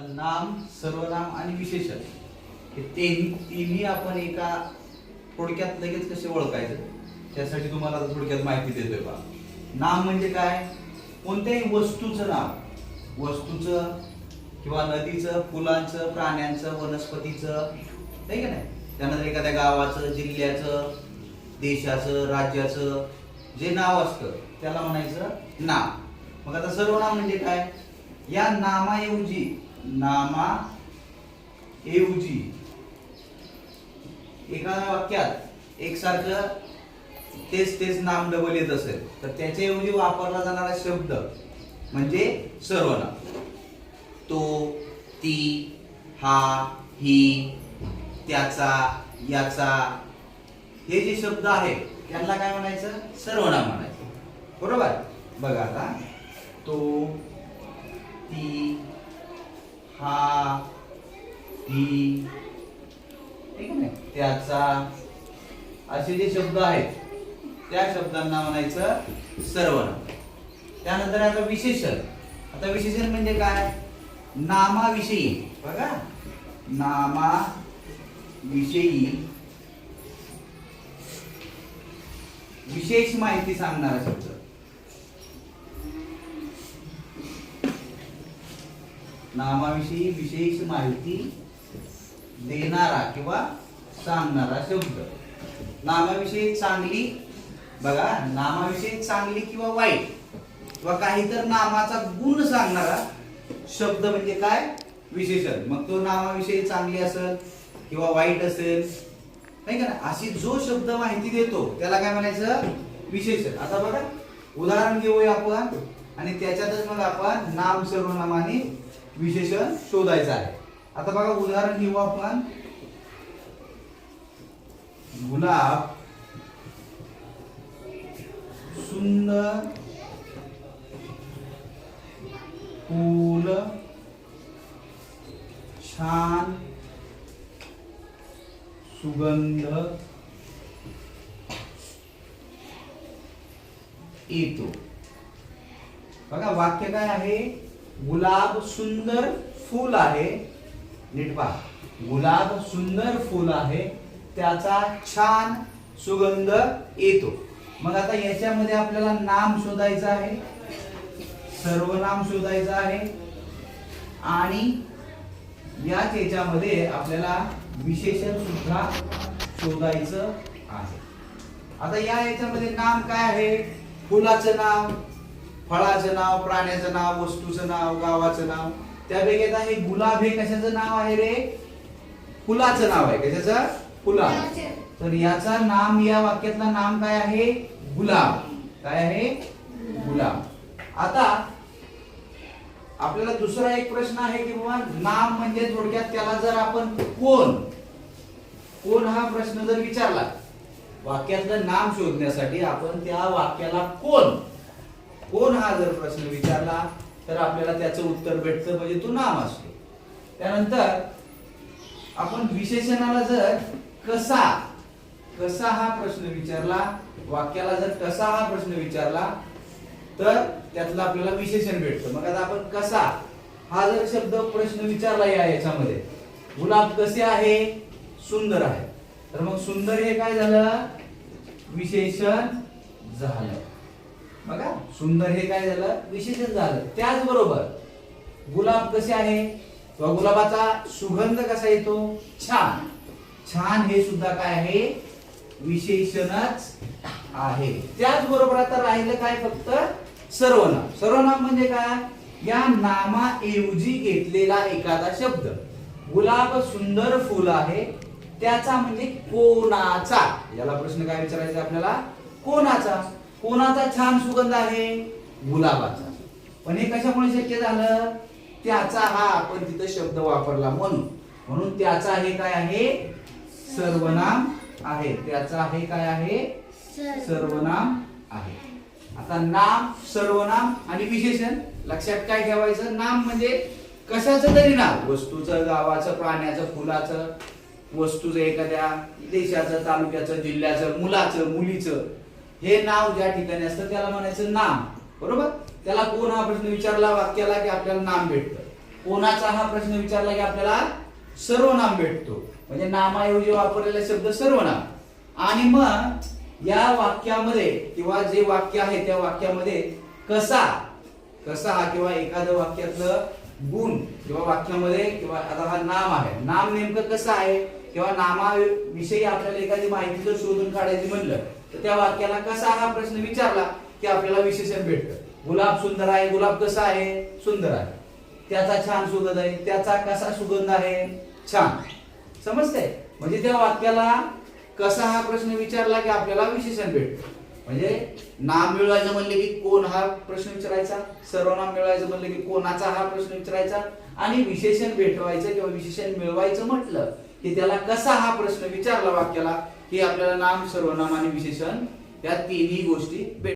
आता नाम सर्वनाम आणि विशेषण हे तीन तिन्ही आपण एका थोडक्यात लगेच कसे ओळखायचं? त्यासाठी तुम्हाला थोडक्यात माहिती देतोय बा. नाम म्हणजे काय? कोणत्याही वस्तूचं नाव वस्तूचं किंवा नदीचं फुलांचं प्राण्यांचं वनस्पतीचं आहे का नाही? त्यानंतर एखाद्या गावाचं जिल्ह्याचं देशाचं राज्याचं जे नाव असतं त्याला म्हणायचं नाम. मग आता सर्वनाम म्हणजे काय? या नामाऐवजी नामा ऐवजी एका वाक्यात एकसारखं तेच तेच नाम डबल येत असेल तर त्याच्याऐवजी वापरला जाणारा शब्द म्हणजे सर्वनाम. तो ती हा ही त्याचा याचा हे जे शब्द आहेत त्यांना काय म्हणायचं? सर्वनाम म्हणायचं. बरोबर? बघा आता. तो ती हा ही ठीक आहे त्याचा असे जे शब्द आहेत त्या शब्दांना म्हणायचं सर्वनाम. त्यानंतर आता विशेषण. आता विशेषण म्हणजे काय? नामाविषयी. बघा. नामाविषयी विशेष माहिती सांगणारा शब्द. नामाविषयी विशेष माहिती देणारा किंवा सांगणारा शब्द. नामाविषयी चांगली बघा नामाविषयी चांगली किंवा वाईट किंवा काही तर नामाचा गुण सांगणारा शब्द म्हणजे काय? विशेषण. मग तो नामाविषयी चांगली असेल किंवा वाईट असेल नाही का? ना अशी जो शब्द माहिती देतो त्याला काय म्हणायचं? विशेषण. आता बघा उदाहरण घेऊया आपण आणि त्याच्यातच मग आपण नाम सर्वनामाने विशेषण शोधायचं आहे. आता बघा उदाहरण घेऊ आपण. गुलाब सुंदर फूल छान सुगंध येतो. बघा वाक्य काय आहे? गुलाब सुंदर फूल आहे. नीट पहा. गुलाब सुंदर फूल आहे. त्याचा छान सुगंध येतो. मग आता याच्यामध्ये आपल्याला नाम शोधायचं आहे. सर्वनाम शोधायचं आहे. आणि याच याच्यामध्ये आपल्याला विशेषण सुद्धा शोधायचं आहे. आता या याच्यामध्ये नाम काय आहे? फुलाचं नाव फळाचं नाव प्राण्याचं नाव वस्तूचं नाव गावाचं नाव. त्यापैकी आता हे गुलाब हे कशाचं नाव आहे रे? फुलाचं नाव आहे. कशाचं? फुला तर याचा नाम या वाक्यातला नाम काय आहे? गुलाब. काय आहे? गुलाब. आता आपल्याला दुसरा एक प्रश्न आहे की बाबा नाम म्हणजे थोडक्यात त्याला जर आपण कोण? कोण हा प्रश्न जर विचारला? वाक्यातलं नाम शोधण्यासाठी आपण त्या वाक्याला कोण? कोण हा जर प्रश्न विचारला तर आपल्याला त्याचं उत्तर भेटतं म्हणजे तो नाम असतो. त्यानंतर आपण विशेषणाला जर कसा कसा हा प्रश्न विचारला वाक्याला जर कसा हा प्रश्न विचारला तर त्यातलं आपल्याला विशेषण भेटतं. मग आता आपण कसा हा जर शब्द प्रश्न विचारला या याच्यामध्ये गुलाब कसे आहे? सुंदर आहे. तर मग सुंदर हे काय झालं? विशेषण झालं. बघा सुंदर हे काय झालं? विशेषण झालं. त्याचबरोबर गुलाब कसे आहे? किंवा गुलाबाचा सुगंध कसा येतो? छान. छान हे सुद्धा काय आहे? विशेषणच आहे. त्याचबरोबर आता राहिलं काय फक्त? सर्वनाम. सर्वनाम म्हणजे काय? या नामाऐवजी घेतलेला एखादा शब्द. गुलाब सुंदर फुल आहे त्याचा म्हणजे कोणाचा? याला प्रश्न काय विचारायचा आपल्याला? कोणाचा? कोणाचा छान सुगंध आहे? गुलाबाचा. पण हे कशामुळे शक्य झालं? त्याचा हा आपण तिथं शब्द वापरला म्हणून. म्हणून त्याचा हे काय आहे? सर्वनाम आहे. त्याचा हे काय आहे? सर्वनाम आहे. आता नाम सर्वनाम आणि विशेषण लक्षात काय ठेवायचं? नाम म्हणजे कशाचं तरी नाव. वस्तूचं गावाचं प्राण्याचं फुलाचं वस्तूचं एखाद्या देशाचं तालुक्याचं जिल्ह्याचं मुलाचं मुलीचं हे नाव ज्या ठिकाणी असतं त्याला म्हणायचं नाम. बरोबर? त्याला कोण हा प्रश्न विचारला वाक्याला की आपल्याला नाम भेटतं? कोणाचा हा प्रश्न विचारला की आपल्याला सर्वनाम भेटतो? म्हणजे नामाऐवजी वापरलेला शब्द सर्वनाम आणि मग या वाक्यामध्ये किंवा जे वाक्य आहे त्या वाक्यामध्ये कसा कसा हा किंवा एखादं वाक्यातलं गुण किंवा वाक्यामध्ये किंवा आता हा नाम आहे. नाम नेमकं कसं आहे? किंवा नामाविषयी आपल्याला एखादी माहिती जर शोधून काढायची म्हणलं तर त्या वाक्याला कसा हा प्रश्न विचारला की आपल्याला विशेषण भेटतं. गुलाब सुंदर आहे गुलाब कसा आहे? सुंदर आहे. त्याचा छान सुगंध आहे. त्याचा कसा सुगंध आहे? छान. समजतंय? म्हणजे त्या वाक्याला कसा हा प्रश्न विचारला की आपल्याला विशेषण भेटतं. म्हणजे नाम मिळवायचं म्हणले की कोण हा प्रश्न विचारायचा? सर्वनाम मिळवायचं म्हणलं की कोणाचा हा प्रश्न विचारायचा? आणि विशेषण भेटवायचं किंवा विशेषण मिळवायचं म्हटलं की त्याला कसा हा प्रश्न विचारला वाक्याला की आपल्याला नाम सर्वनाम आणि विशेषण या तिन्ही गोष्टी भेट